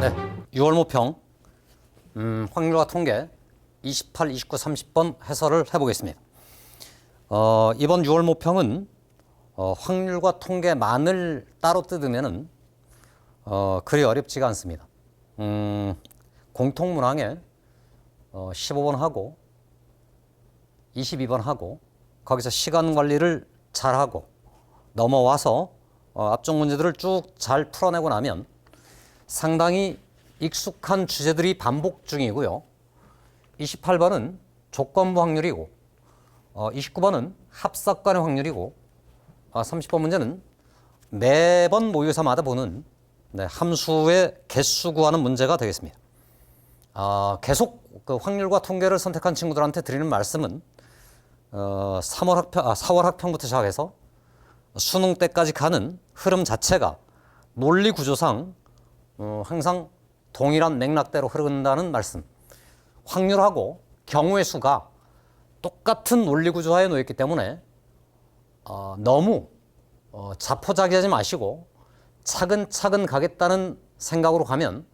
네, 6월 모평 음, 확률과 통계 28, 29, 30번 해설을 해보겠습니다. 어, 이번 6월 모평은 어, 확률과 통계만을 따로 뜯으면은 어, 그리 어렵지가 않습니다. 음, 공통문항에 어, 15번 하고 22번 하고 거기서 시간 관리를 잘 하고 넘어와서 어, 앞쪽 문제들을 쭉 잘 풀어내고 나면 상당히 익숙한 주제들이 반복 중이고요. 28번은 조건부 확률이고 어, 29번은 합사건의 확률이고 아, 30번 문제는 매번 모의고사마다 보는 네, 함수의 개수 구하는 문제가 되겠습니다. 아, 계속 그 확률과 통계를 선택한 친구들한테 드리는 말씀은 어, 3월 학평, 아, 4월 학평부터 시작해서 수능 때까지 가는 흐름 자체가 논리 구조상 어, 항상 동일한 맥락대로 흐른다는 말씀. 확률하고 경우의 수가 똑같은 논리 구조하에 놓여 있기 때문에 어, 너무 어, 자포자기하지 마시고 차근차근 가겠다는 생각으로 가면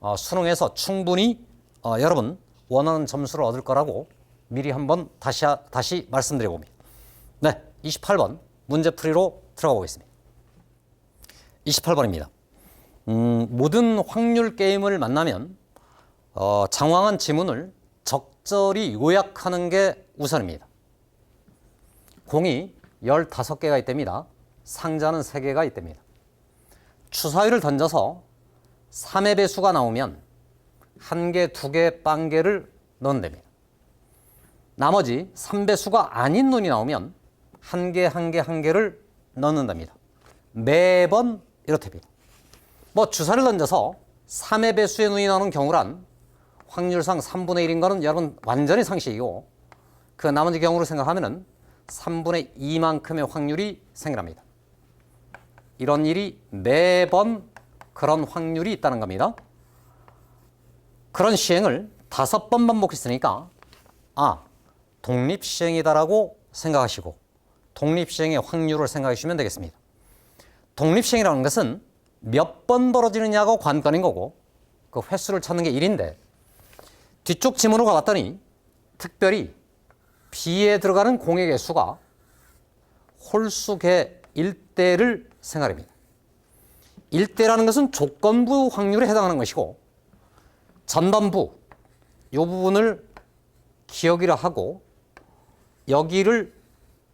어, 수능에서 충분히 어, 여러분 원하는 점수를 얻을 거라고 미리 한번 다시 하- 다시 말씀드려 봅니다. 네, 28번 문제풀이로 들어가 보겠습니다. 28번입니다. 음, 모든 확률 게임을 만나면 어, 장황한 지문을 적절히 요약하는 게 우선입니다. 공이 15개가 있답니다. 상자는 3개가 있답니다. 추사위를 던져서 3의 배수가 나오면 1개, 2개, 빵개를 넣으면 됩니다. 나머지 3배수가 아닌 눈이 나오면 한 개, 한 개, 한 개를 넣는답니다. 매번 이렇답니다. 뭐 주사를 던져서 3의 배수의 눈이 나오는 경우란 확률상 3분의 1인 거는 여러분 완전히 상식이고 그 나머지 경우를 생각하면은 3분의 2만큼의 확률이 생겨납니다. 이런 일이 매번 그런 확률이 있다는 겁니다. 그런 시행을 다섯 번 반복했으니까 아 독립 시행이다라고 생각하시고 독립 시행의 확률을 생각해 주시면 되겠습니다. 독립 시행이라는 것은 몇 번 벌어지느냐가 관건인 거고 그 횟수를 찾는 게 일인데 뒤쪽 지문으로 가봤더니 특별히 B에 들어가는 공의 개수가 홀수계 1대를 생각합니다. 1대라는 것은 조건부 확률에 해당하는 것이고 전반부 이 부분을 기억이라 하고 여기를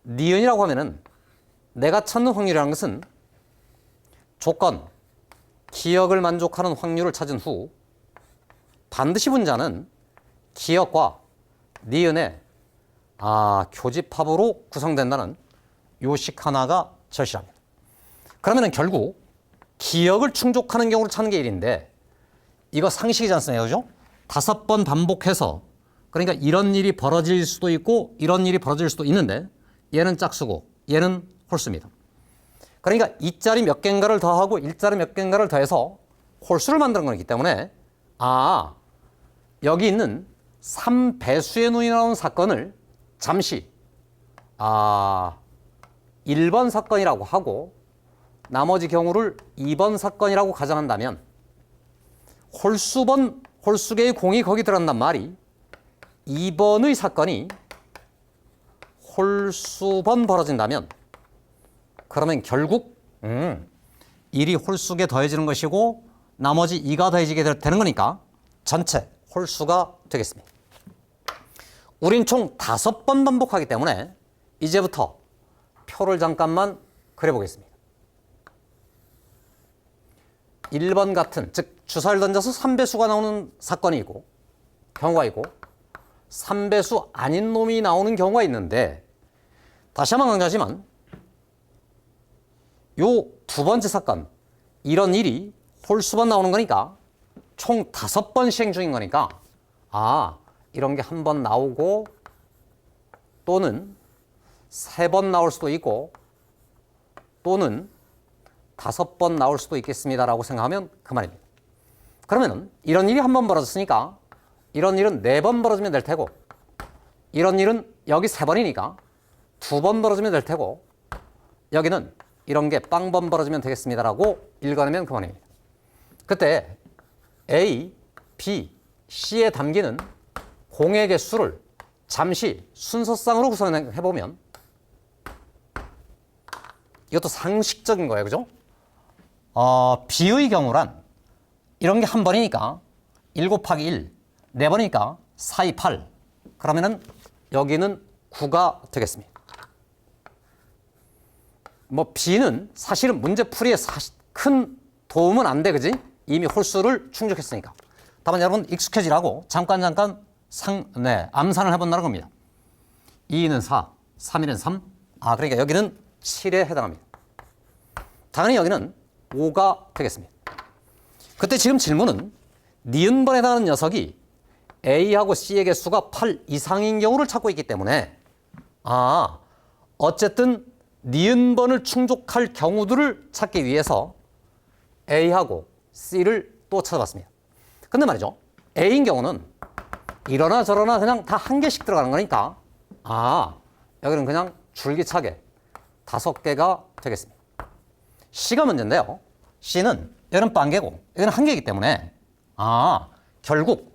니은이라고 하면은 내가 찾는 확률이라는 것은 조건, 기억을 만족하는 확률을 찾은 후 반드시 분자는 기억과 니은의 아, 교집합으로 구성된다는 요식 하나가 절실합니다. 그러면 결국 기억을 충족하는 경우를 찾는 게 일인데 이거 상식이지 않습니까? 그죠? 다섯 번 반복해서 그러니까 이런 일이 벌어질 수도 있고 이런 일이 벌어질 수도 있는데 얘는 짝수고 얘는 홀수입니다. 그러니까 이자리 몇 개인가를 더하고 일자리 몇 개인가를 더해서 홀수를 만드는 거기 때문에 아 여기 있는 3배수의 눈이 나온 사건을 잠시 아 1번 사건이라고 하고 나머지 경우를 2번 사건이라고 가정한다면 홀수번 홀수계의 공이 거기 들어간단 말이 2번의 사건이 홀수번 벌어진다면 그러면 결국 음, 1이 홀수에 더해지는 것이고 나머지 2가 더해지게 될- 되는 거니까 전체 홀수가 되겠습니다. 우린 총 다섯 번 반복하기 때문에 이제부터 표를 잠깐만 그려보겠습니다. 1번 같은 즉 주사를 던져서 3배수가 나오는 사건이 있고 경우가 있고 3배수 아닌 놈이 나오는 경우가 있는데 다시 한번 강조하지만 요 두 번째 사건 이런 일이 홀수번 나오는 거니까 총 다섯 번 시행 중인 거니까 아 이런 게 한 번 나오고 또는 세 번 나올 수도 있고 또는 다섯 번 나올 수도 있겠습니다라고 생각하면 그만입니다. 그러면은 이런 일이 한 번 벌어졌으니까 이런 일은 네 번 벌어지면 될 테고 이런 일은 여기 세 번이니까 두 번 벌어지면 될 테고 여기는 이런 게 빵번 벌어지면 되겠습니다라고 읽어내면 그만입니다. 그때 A, B, C에 담기는 공의 개수를 잠시 순서상으로 구성해 보면 이것도 상식적인 거예요. 그죠? 어, B의 경우란 이런 게 한 번이니까 1 곱하기 1, 네 번이니까 4, 2, 8. 그러면은 여기는 9가 되겠습니다. 뭐 B는 사실은 문제 풀이에 사시- 큰 도움은 안 돼, 그지? 이미 홀수를 충족했으니까. 다만 여러분 익숙해지라고 잠깐 잠깐 상, 네, 암산을 해본다는 겁니다. 2는 4, 3는 3. 아, 그러니까 여기는 7에 해당합니다. 당연히 여기는 5가 되겠습니다. 그때 지금 질문은 니은번에 해당하는 녀석이 A하고 C의 개수가 8 이상인 경우를 찾고 있기 때문에 아, 어쨌든 니은 번을 충족할 경우들을 찾기 위해서 A하고 C를 또 찾아봤습니다. 근데 말이죠. A인 경우는 이러나 저러나 그냥 다 한 개씩 들어가는 거니까 아, 여기는 그냥 줄기차게 다섯 개가 되겠습니다. C가 문제인데요. C는 여기는 빵개고 여기는 한 개이기 때문에 아, 결국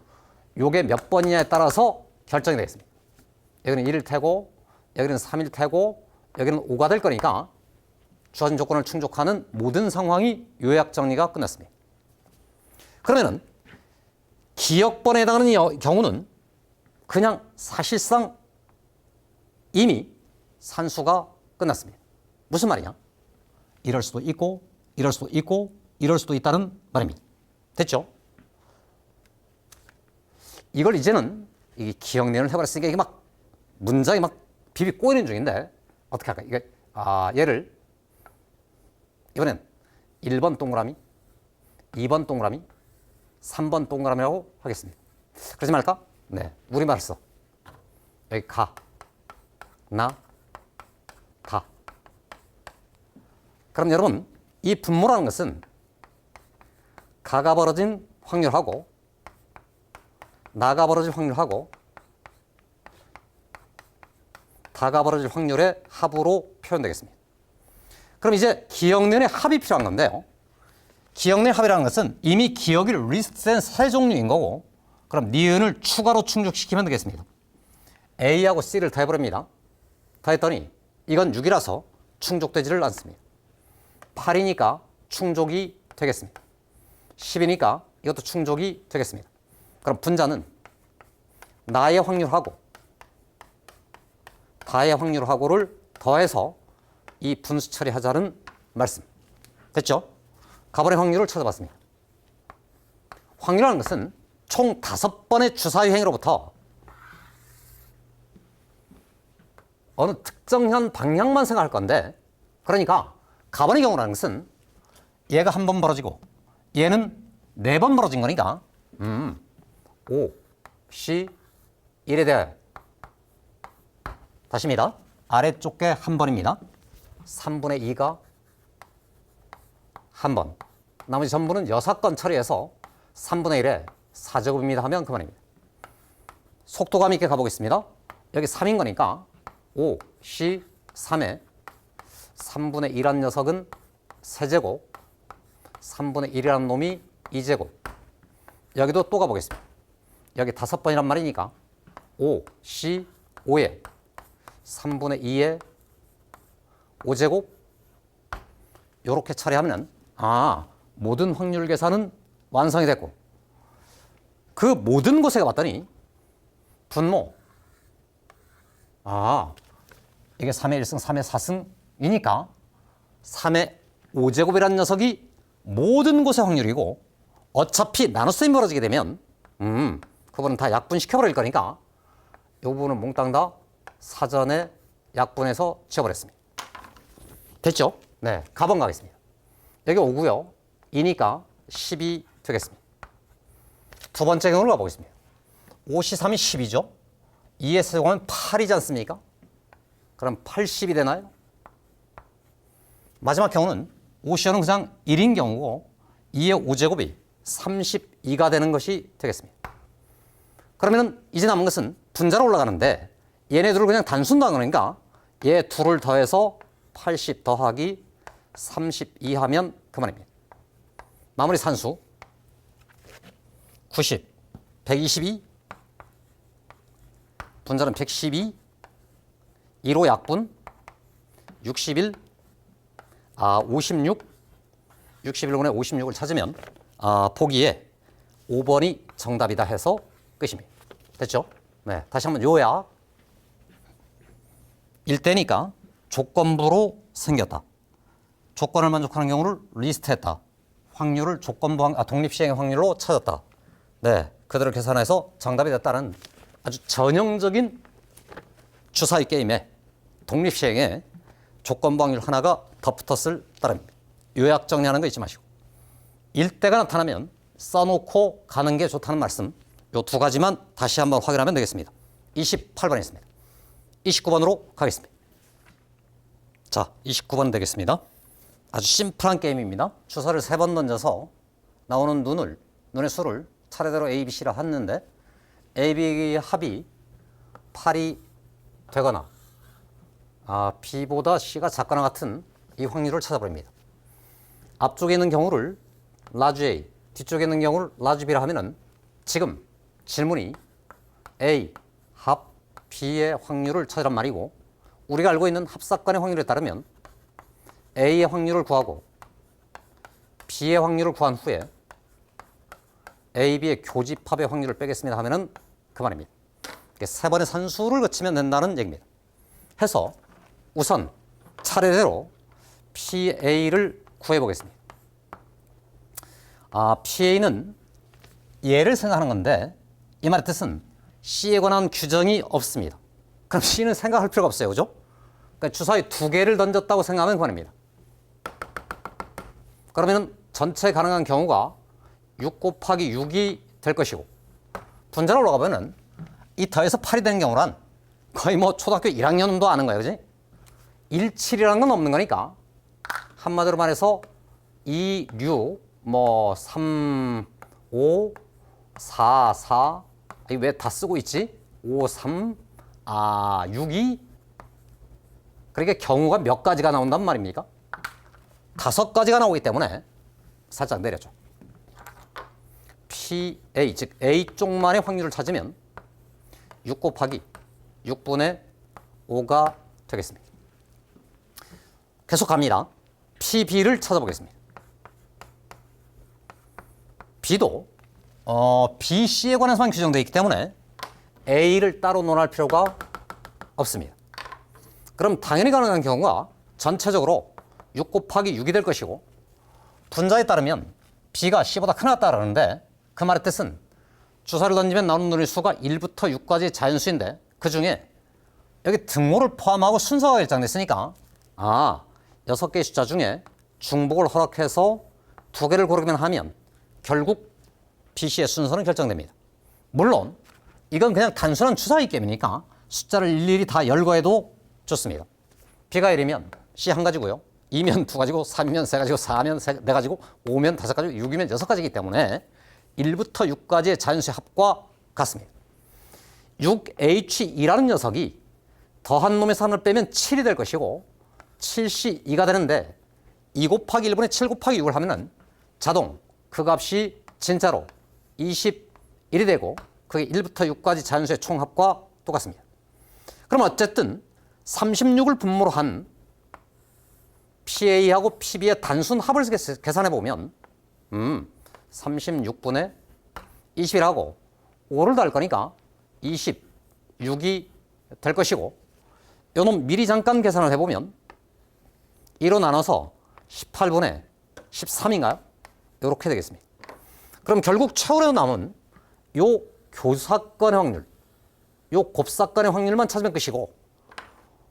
요게 몇 번이냐에 따라서 결정이 되겠습니다. 여기는 1일 테고 여기는 3일 테고 여기는 5가 될 거니까 주어진 조건을 충족하는 모든 상황이 요약 정리가 끝났습니다. 그러면은 기억번에 해당하는 여- 경우는 그냥 사실상 이미 산수가 끝났습니다. 무슨 말이냐? 이럴 수도 있고 이럴 수도 있고 이럴 수도 있다는 말입니다. 됐죠? 이걸 이제는 이 기억내를 해버렸으니까 이게 막 문장이 막 비비 꼬이는 중인데 어떻게 할까? 이게 아 얘를 이번엔 1번 동그라미, 2번 동그라미, 3번 동그라미라고 하겠습니다. 그러지 말까? 네, 우리말 써. 여기 가, 나, 다. 그럼 여러분, 이 분모라는 것은 가가 벌어진 확률하고 나가 벌어질 확률하고 다가 벌어질 확률의 합으로 표현되겠습니다. 그럼 이제 기억면의 합이 필요한 건데요. 기억면 합이라는 것은 이미 기억이 리스트된 세 종류인 거고 그럼 니은을 추가로 충족시키면 되겠습니다. A하고 C를 더해버립니다. 더했더니 이건 6이라서 충족되지를 않습니다. 8이니까 충족이 되겠습니다. 10이니까 이것도 충족이 되겠습니다. 그럼 분자는 나의 확률하고 다의 확률하고를 더해서 이 분수 처리하자는 말씀. 됐죠? 가번의 확률을 찾아봤습니다. 확률이라는 것은 총 다섯 번의 주사위 행위로부터 어느 특정한 방향만 생각할 건데 그러니까 가번의 경우라는 것은 얘가 한 번 벌어지고 얘는 네 번 벌어진 거니까 음, 5, 10, 1에 대해 다시입니다. 아래쪽 게 한 번입니다. 3분의 2가 한 번. 나머지 전부는 6건 처리해서 3분의 1에 4제곱입니다 하면 그만입니다. 속도감 있게 가보겠습니다. 여기 3인 거니까 5, 10, 3에 3분의 1한 녀석은 세제곱 3분의 1이라는 놈이 2제곱 여기도 또 가보겠습니다. 여기 다섯 번이란 말이니까 5, 10, 5에 3분의 2에 5제곱? 이렇게 처리하면 아 모든 확률 계산은 완성이 됐고 그 모든 곳에 가봤더니 분모. 아 이게 3의 1승 3의 4승이니까 3의 5제곱이라는 녀석이 모든 곳의 확률이고 어차피 나눗셈이 벌어지게 되면 음 그거는 다 약분시켜버릴 거니까 이 부분은 몽땅 다 사전에 약분해서 지워버렸습니다. 됐죠? 네, 가번 가겠습니다. 여기 5고요. 2니까 10이 되겠습니다. 두 번째 경우를 가보겠습니다. 5시 3이 10이죠? 2의 세제곱은 8이지 않습니까? 그럼 80이 되나요? 마지막 경우는 5시는 그냥 1인 경우고 2의 5제곱이 32가 되는 것이 되겠습니다. 그러면 이제 남은 것은 분자로 올라가는데 얘네 들을 그냥 단순 단어니까 얘 둘을 더해서 80 더하기 32 하면 그만입니다. 마무리 산수 90, 122, 분자는 112, 1호 약분, 61, 아, 56, 61분의 56을 찾으면 아, 보기에 5번이 정답이다 해서 끝입니다. 됐죠? 네, 다시 한번 요약. 일대니까 조건부로 생겼다. 조건을 만족하는 경우를 리스트했다. 확률을 조건부 확- 아, 독립 시행의 확률로 찾았다. 네, 그들을 계산해서 정답이 됐다는 아주 전형적인 주사위 게임에 독립 시행에 조건부 확률 하나가 덧붙었을 따름입니다. 요약 정리하는 거 잊지 마시고. 일대가 나타나면 써놓고 가는 게 좋다는 말씀. 요 두 가지만 다시 한번 확인하면 되겠습니다. 28번에 있습니다. 29번으로 가겠습니다. 자, 29번 되겠습니다. 아주 심플한 게임입니다. 주사를 세 번 던져서 나오는 눈을 눈의 수를 차례대로 A, B, C라 했는데 A, B 합이 8이 되거나 아, B보다 C가 작거나 같은 이 확률을 찾아버립니다. 앞쪽에 있는 경우를 라지 A, 뒤쪽에 있는 경우를 라지 B라 하면은 지금 질문이 A 합 B의 확률을 찾으란 말이고 우리가 알고 있는 합사건의 확률에 따르면 A의 확률을 구하고 B의 확률을 구한 후에 A, B의 교집합의 확률을 빼겠습니다 하면은 그 말입니다. 세 번의 산수를 거치면 된다는 얘기입니다. 해서 우선 차례대로 PA를 구해 보겠습니다. 아, PA는 얘를 생각하는 건데 이 말의 뜻은 C에 관한 규정이 없습니다. 그럼 C는 생각할 필요가 없어요. 그죠? 그러니까 주사위 두 개를 던졌다고 생각하면 그만입니다. 그러면 전체 가능한 경우가 6 곱하기 6이 될 것이고 분자로 올라가면은 이 더해서 8이 되는 경우란 거의 뭐 초등학교 1학년도 아는 거예요. 그지? 17이라는 건 없는 거니까 한마디로 말해서 2, 6, 뭐 3, 5, 4, 4 왜 다 쓰고 있지? 5, 3, 아, 6, 2 그러니까 경우가 몇 가지가 나온단 말입니까? 다섯 가지가 나오기 때문에 살짝 내려줘. PA, 즉 A 쪽만의 확률을 찾으면 6 곱하기 6분의 5가 되겠습니다. 계속 갑니다. PB를 찾아보겠습니다. B도 어, BC에 관해서만 규정되어 있기 때문에 A를 따로 논할 필요가 없습니다. 그럼 당연히 가능한 경우가 전체적으로 6 곱하기 6이 될 것이고 분자에 따르면 B가 C보다 크나 따르는데 그 말의 뜻은 주사를 던지면 나오는 눈의 수가 1부터 6까지 자연수인데 그 중에 여기 등호를 포함하고 순서가 결정됐으니까 아, 6개의 숫자 중에 중복을 허락해서 두 개를 고르기만 하면 결국 BC의 순서는 결정됩니다. 물론 이건 그냥 단순한 주사위 게임이니까 숫자를 일일이 다 열거해도 좋습니다. B가 1이면 C 한 가지고요. 2면 두 가지고, 3이면 세 가지고, 4면 세, 네 가지고, 5면 다섯 가지고, 6이면 여섯 가지이기 때문에 1부터 6까지의 자연수의 합과 같습니다. 6H2라는 녀석이 더한 놈의 산을 빼면 7이 될 것이고 7C2가 되는데 2 곱하기 1분의 7 곱하기 6을 하면은 자동 그 값이 진짜로 21이 되고 그게 1부터 6까지 자연수의 총합과 똑같습니다. 그럼 어쨌든 36을 분모로 한 PA하고 PB의 단순 합을 계산해 보면 음, 36분의 20이라고 5를 더할 거니까 26이 될 것이고 요놈 미리 잠깐 계산을 해보면 2로 나눠서 18분의 13인가요? 이렇게 되겠습니다. 그럼 결국 최후로 남은 요 교사건의 확률, 요 곱사건의 확률만 찾으면 끝이고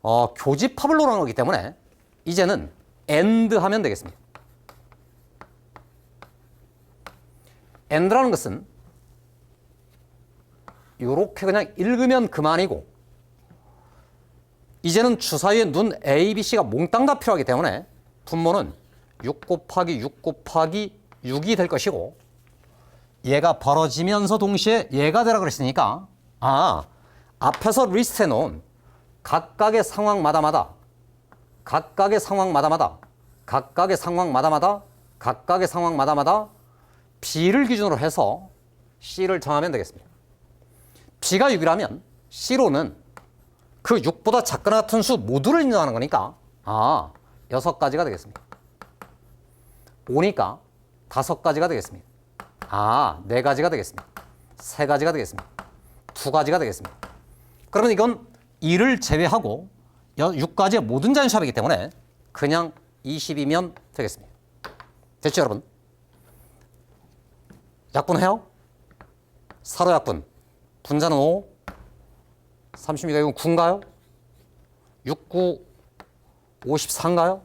어, 교집합을 논하는 거기 때문에 이제는 AND 하면 되겠습니다. AND라는 것은 이렇게 그냥 읽으면 그만이고 이제는 주사위에 눈 A, B, C가 몽땅 다 필요하기 때문에 분모는 6 곱하기 6 곱하기 6이 될 것이고 얘가 벌어지면서 동시에 얘가 되라 그랬으니까 아 앞에서 리스트해 놓은 각각의 상황마다마다 각각의 상황마다마다 각각의 상황마다마다 각각의 상황마다마다 B를 기준으로 해서 C를 정하면 되겠습니다. B가 6이라면 C로는 그 6보다 작거나 같은 수 모두를 인정하는 거니까 아, 6가지가 되겠습니다. 5니까 5가지가 되겠습니다. 아, 4가지가 되겠습니다. 3가지가 되겠습니다. 2가지가 되겠습니다. 그러면 이건 2를 제외하고 6가지의 모든 자연수합이기 때문에 그냥 20이면 되겠습니다. 됐죠, 여러분? 약분해요? 사로 약분. 분자는 5. 36가 이건 9인가요? 69, 54인가요?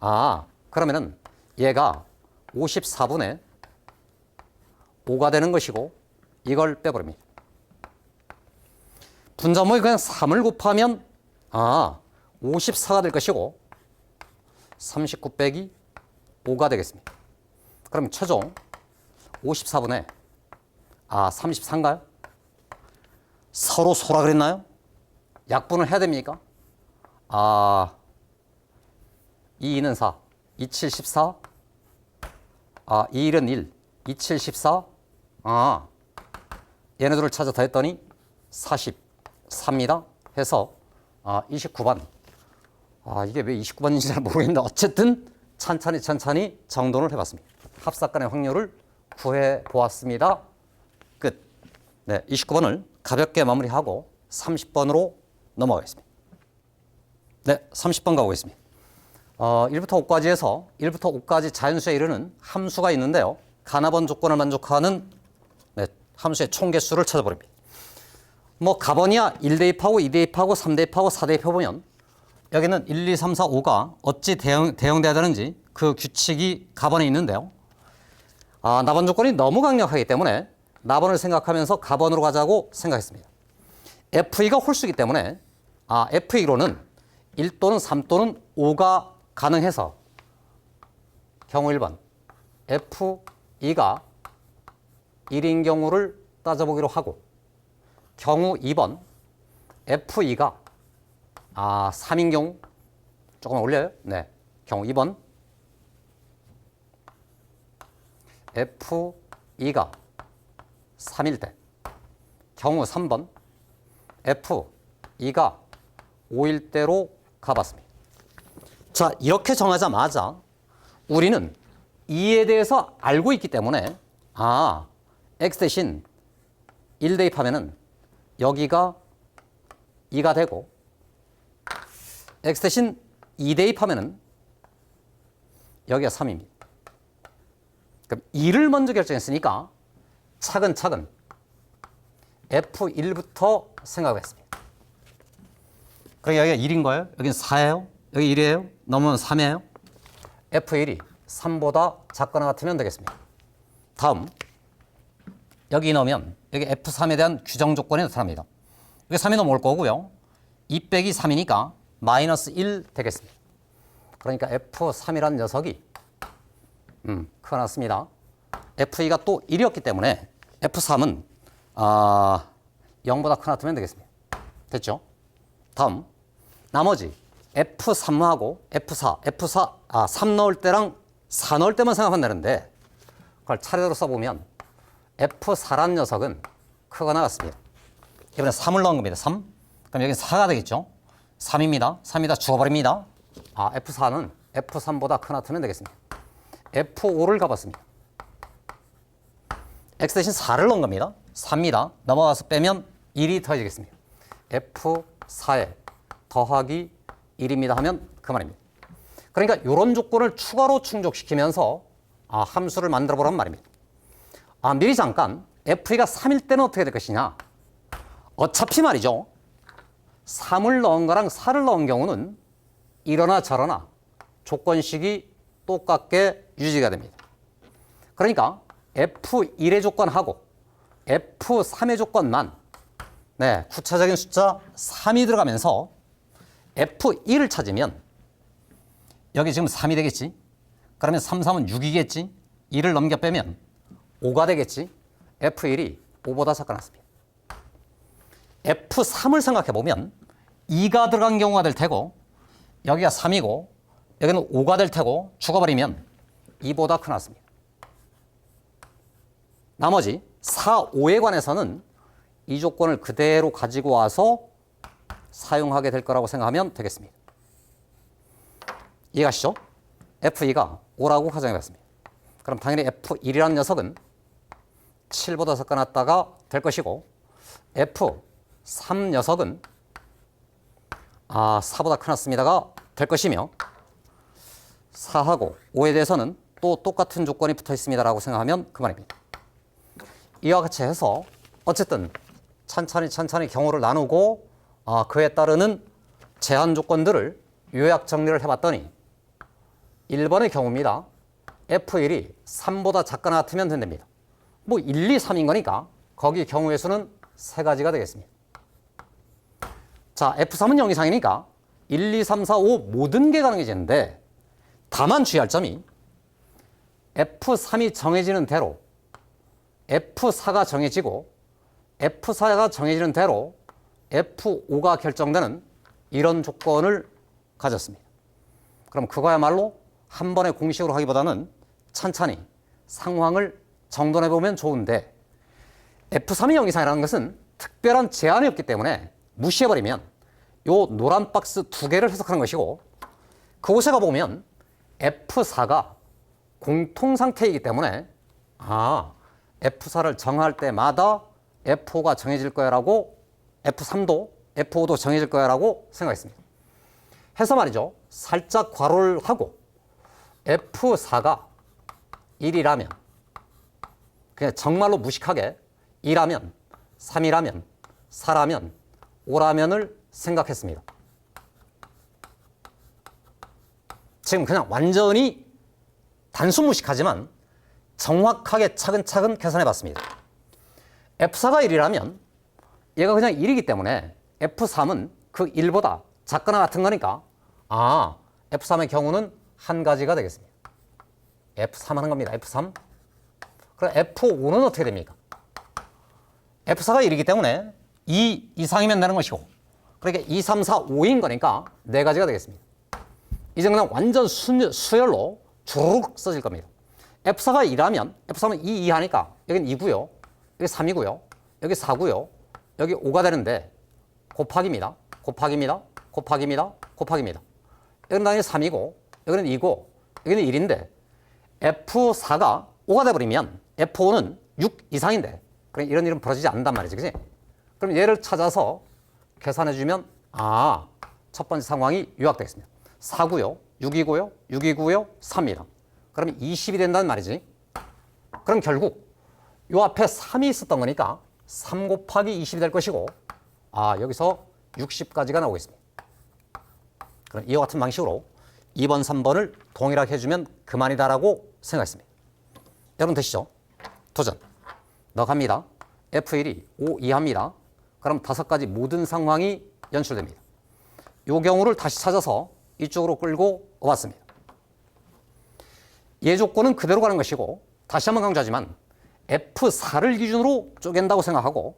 아, 그러면은 얘가 54분의 5가 되는 것이고 이걸 빼버립니다. 분자모에 그냥 3을 곱하면 아, 54가 될 것이고 39 빼기 5가 되겠습니다. 그럼 최종 54분의 아 33인가요? 서로 소라 그랬나요? 약분을 해야 됩니까? 아 2는 4, 2, 7, 14 아 2는 1, 2, 7, 14 아, 얘네들을 찾아 더했더니 43입니다. 해서 아, 29번. 아, 이게 왜 29번인지 잘 모르겠는데 어쨌든 천천히 천천히 정돈을 해봤습니다. 합사간의 확률을 구해 보았습니다. 끝. 네, 29번을 가볍게 마무리하고 30번으로 넘어가겠습니다. 네, 30번 가보겠습니다. 어, 1부터 5까지에서 1부터 5까지 자연수에 이르는 함수가 있는데요. 가나번 조건을 만족하는 네, 함수의 총 개수를 찾아버립니다. 뭐 가번이야 1 대입하고 2 대입하고 3 대입하고 4 대입해보면 여기는 1, 2, 3, 4, 5가 어찌 대응, 대응돼야 되는지 그 규칙이 가번에 있는데요. 아, 나번 조건이 너무 강력하기 때문에 나번을 생각하면서 가번으로 가자고 생각했습니다. FE가 홀수기 때문에 아, FE로는 1 또는 3 또는 5가 가능해서 경우 1번 FE가 1인 경우를 따져보기로 하고 경우 2번 F2가 아 3인 경우 조금 올려요. 네. 경우 2번 F2가 3일 때 경우 3번 F2가 5일 때로 가봤습니다. 자, 이렇게 정하자마자 우리는 2에 대해서 알고 있기 때문에 아, x 대신 1 대입하면은 여기가 2가 되고 x 대신 2 대입하면은 여기가 3입니다. 그럼 2를 먼저 결정했으니까 차근차근 F1부터 생각했습니다. 그럼 여기가 1인 거예요? 여기는 4예요? 여기 1이에요? 넘으면 3이에요? F1이 3보다 작거나 같으면 되겠습니다. 다음 여기 넣으면 여기 F3에 대한 규정 조건이 나타납니다. 여기 3이 넘어올 거고요. 2 빼기 3이니까 마이너스 1 되겠습니다. 그러니까 F3이라는 녀석이 음, 커났습니다. F2가 또 1이었기 때문에 F3은 아, 0보다 크나트면 되겠습니다. 됐죠? 다음 나머지 F3하고 F4, F4, 아, 3 넣을 때랑 4 넣을 때만 생각하면 되는데 그걸 차례대로 써보면 F4란 녀석은 크거나 나갔습니다. 이번에 3을 넣은 겁니다. 3. 그럼 여기 4가 되겠죠? 3입니다. 3이다 죽어버립니다. 아, F4는 F3보다 크나 트면 되겠습니다. F5를 가봤습니다. X 대신 4를 넣은 겁니다. 3입니다. 넘어가서 빼면 1이 더해지겠습니다. F4에 더하기 1입니다 하면 그만입니다. 그러니까 이런 조건을 추가로 충족시키면서 아, 함수를 만들어 보란 말입니다. 아, 미리 잠깐 FE가 3일 때는 어떻게 될 것이냐? 어차피 말이죠. 3을 넣은 거랑 4를 넣은 경우는 이러나 저러나 조건식이 똑같게 유지가 됩니다. 그러니까 F1의 조건하고 F3의 조건만 네, 구체적인 숫자 3이 들어가면서 F1을 찾으면 여기 지금 3이 되겠지? 그러면 3, 3은 6이겠지? 2를 넘겨 빼면 5가 되겠지? F1이 5보다 작거났습니다. F3을 생각해 보면 2가 들어간 경우가 될 테고 여기가 3이고 여기는 5가 될 테고 죽어버리면 2보다 크났습니다. 나머지 4, 5에 관해서는 이 조건을 그대로 가지고 와서 사용하게 될 거라고 생각하면 되겠습니다. 이해가시죠? F2가 5라고 가정해 봤습니다. 그럼 당연히 F1이라는 녀석은 7보다 섞어놨다가 될 것이고 F3 녀석은 아 4보다 크났습니다가 될 것이며 4하고 5에 대해서는 또 똑같은 조건이 붙어 있습니다라고 생각하면 그만입니다. 이와 같이 해서 어쨌든 천천히 천천히 경우를 나누고 아, 그에 따르는 제한 조건들을 요약 정리를 해봤더니 1번의 경우입니다. F1이 3보다 작거나 같으면 된답니다. 뭐 1, 2, 3인 거니까 거기 경우의 수는 세 가지가 되겠습니다. 자, F3은 0 이상이니까 1, 2, 3, 4, 5 모든 게 가능해지는데 다만 주의할 점이 F3이 정해지는 대로 F4가 정해지고 F4가 정해지는 대로 F5가 결정되는 이런 조건을 가졌습니다. 그럼 그거야말로 한 번에 공식으로 하기보다는 천천히 상황을 정돈해 보면 좋은데 F3이 0 이상이라는 것은 특별한 제한이 없기 때문에 무시해버리면 요 노란 박스 두 개를 해석하는 것이고 그곳에 가보면 F4가 공통 상태이기 때문에 아 F4를 정할 때마다 F5가 정해질 거야라고 F3도 F5도 정해질 거야라고 생각했습니다. 해서 말이죠. 살짝 괄호를 하고 F4가 1이라면 그냥 정말로 무식하게 2라면 3이라면 4라면 5라면을 생각했습니다. 지금 그냥 완전히 단순 무식하지만 정확하게 차근차근 계산해 봤습니다. F4가 1이라면 얘가 그냥 1이기 때문에 F3은 그 1보다 작거나 같은 거니까 아, F3의 경우는 한 가지가 되겠습니다. F3 하는 겁니다. F3. 그럼 F5는 어떻게 됩니까? F4가 1이기 때문에 2 이상이면 되는 것이고 그러니까 2, 3, 4, 5인 거니까 네 가지가 되겠습니다. 이제 그냥 완전 수, 수열로 주르륵 써질 겁니다. F4가 2라면 F3은 2 이하니까 여기는 2고요. 여기 3이고요. 여기 4고요. 여기 5가 되는데 곱하기입니다. 곱하기입니다. 곱하기입니다. 곱하기입니다. 여기는 당연히 3이고 여기는 2고 여기는 1인데 F4가 5가 돼버리면 F5는 6 이상인데 그럼 이런 일은 벌어지지 않는단 말이지. 그지? 그럼 얘를 찾아서 계산해 주면 아, 첫 번째 상황이 요약되겠습니다. 4고요. 6이고요. 6이고요. 3이다. 그러면 20이 된다는 말이지. 그럼 결국 요 앞에 3이 있었던 거니까 3 곱하기 20이 될 것이고 아 여기서 60까지가 나오고 있습니다. 그럼 이와 같은 방식으로 2번, 3번을 동일하게 해주면 그만이다라고 생각했습니다. 여러분 되시죠? 도전. 너 갑니다. F1이 5 이하입니다. 그럼 다섯 가지 모든 상황이 연출됩니다. 이 경우를 다시 찾아서 이쪽으로 끌고 왔습니다. 예 조건은 그대로 가는 것이고 다시 한번 강조하지만 F4를 기준으로 쪼갠다고 생각하고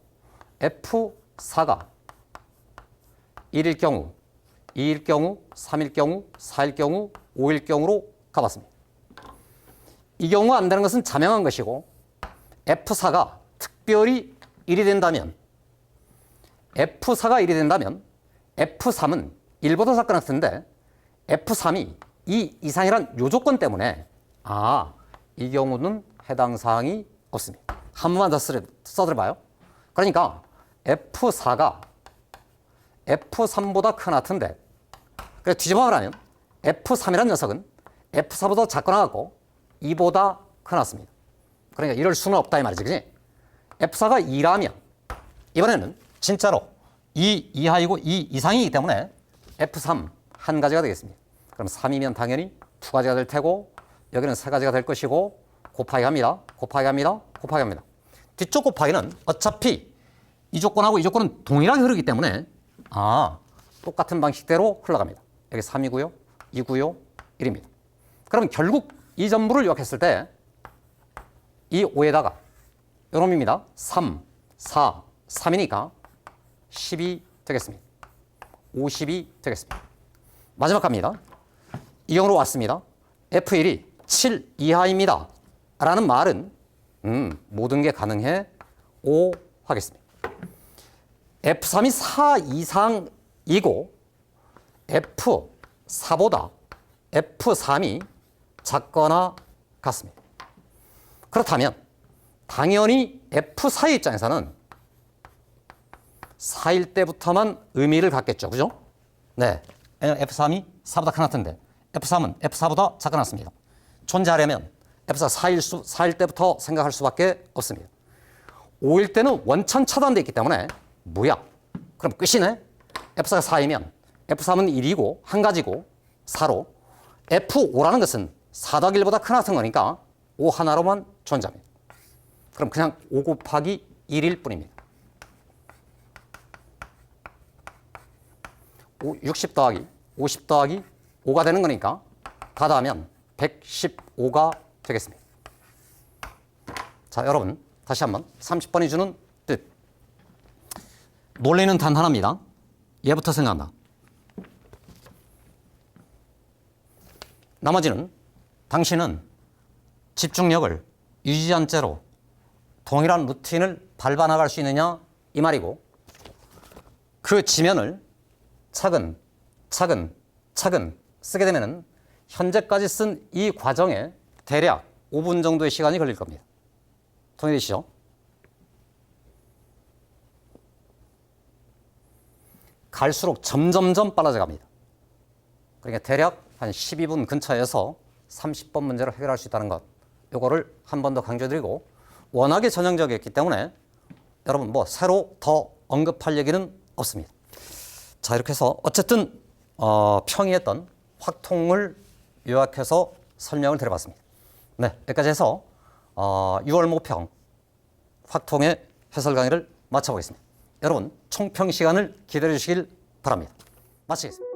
F4가 1일 경우, 2일 경우, 3일 경우, 4일 경우, 5일 경우로 가봤습니다. 이 경우가 안 되는 것은 자명한 것이고 F4가 특별히 1이 된다면 F4가 1이 된다면 F3은 1보다 작거나 같은데 F3이 2 이상이란 요 조건 때문에 아, 이 경우는 해당 사항이 없습니다. 한 번만 더 써드려봐요. 그러니까 F4가 F3보다 큰 같은데 그래 뒤집어 말하면 F3이라는 녀석은 F4보다 작거나 같고 2보다 큰 같습니다. 그러니까 이럴 수는 없다 이 말이지, 그지? F4가 2라면 이번에는 진짜로 2 이하이고 2 이상이기 때문에 F3 한 가지가 되겠습니다. 그럼 3이면 당연히 두 가지가 될 테고 여기는 세 가지가 될 것이고 곱하기 합니다. 곱하기 합니다. 곱하기 합니다. 뒤쪽 곱하기는 어차피 이 조건하고 이 조건은 동일하게 흐르기 때문에 아 똑같은 방식대로 흘러갑니다. 여기 3이고요. 2고요. 1입니다. 그럼 결국 이 전부를 요약했을 때 이 5에다가 요놈입니다. 3, 4, 3이니까 10이 되겠습니다. 50이 되겠습니다. 마지막 갑니다. 이 경우로 왔습니다. F1이 7 이하입니다. 라는 말은 음, 모든 게 가능해 5 하겠습니다. F3이 4 이상이고 F4보다 F3이 작거나 같습니다. 그렇다면 당연히 F4의 입장에서는 4일 때부터만 의미를 갖겠죠. 그죠? 네. 왜냐면 F3이 4보다 큰 같은데 F3은 F4보다 작아났습니다. 존재하려면 F4 4일, 수, 4일 때부터 생각할 수밖에 없습니다. 5일 때는 원천 차단되어 있기 때문에 무야. 그럼 끝이네. F4가 4이면 F3은 1이고 한 가지고 4로 F5라는 것은 4 더하기 1보다 큰 같은 거니까 5 하나로만 존재합니다. 그럼 그냥 5 곱하기 1일 뿐입니다. 5, 60 더하기 50 더하기 5가 되는 거니까 다 더하면 115가 되겠습니다. 자, 여러분 다시 한번 30번이 주는 뜻. 논리는 단 하나입니다. 얘부터 생각한다. 나머지는 당신은 집중력을 유지한 채로 동일한 루틴을 밟아 나갈 수 있느냐 이 말이고 그 지면을 차근 차근 차근 쓰게 되면은 현재까지 쓴 이 과정에 대략 5분 정도의 시간이 걸릴 겁니다. 동의되시죠? 갈수록 점점점 빨라져 갑니다. 그러니까 대략 한 12분 근처에서 30번 문제를 해결할 수 있다는 것. 요거를 한 번 더 강조드리고 워낙에 전형적이었기 때문에 여러분 뭐 새로 더 언급할 얘기는 없습니다. 자 이렇게 해서 어쨌든 어, 평이했던 확통을 요약해서 설명을 드려봤습니다. 네 여기까지 해서 어, 6월 모평 확통의 해설 강의를 마쳐보겠습니다. 여러분 총평 시간을 기다려 주시길 바랍니다. 마치겠습니다.